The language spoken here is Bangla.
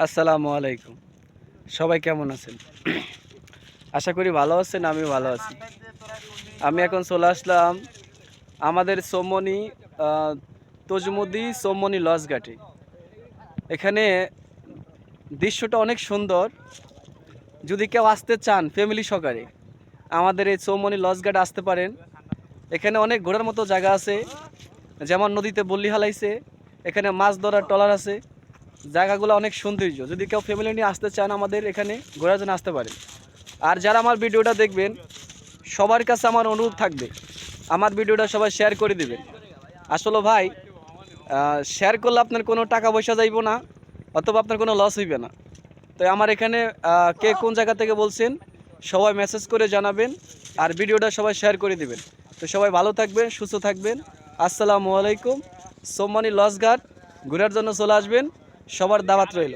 আসসালামু আলাইকুম। সবাই কেমন আছেন? আশা করি ভালো আছেন আমি ভালো আছি। আমি এখন চলে আসলাম আমাদের সোমনি তজুমুদি সোমনি লজ ঘাটে। এখানে দৃশ্যটা অনেক সুন্দর। যদি কেউ আসতে চান ফ্যামিলি সহকারে, আমাদের এই চৌমনি লজ ঘাট আসতে পারেন। এখানে অনেক ঘোরার মতো জায়গা আছে, যেমন নদীতে বল্লি হালাইছে, এখানে মাছ ধরার ট্রলার আছে। জায়গাগুলো অনেক সৌন্দর্য। যদি কেউ ফ্যামিলি নিয়ে আসতে চান আমাদের এখানে, ঘোরার জন্য আসতে পারেন। আর যারা আমার ভিডিওটা দেখবেন, সবার কাছে আমার অনুরোধ থাকবে, আমার ভিডিওটা সবাই শেয়ার করে দেবেন। আসলে ভাই শেয়ার করলে আপনার কোনো টাকা পয়সা যাইব না, অথবা আপনার কোনো লস হইবে না। তো আমার এখানে কে কোন জায়গা থেকে বলছেন, সবাই মেসেজ করে জানাবেন আর ভিডিওটা সবাই শেয়ার করে দিবেন। তো সবাই ভালো থাকবেন, সুস্থ থাকবেন। আসসালামু আলাইকুম। সোমানি লস ঘাট ঘোরার জন্য চলে আসবেন। সবার দাওয়াত রইল।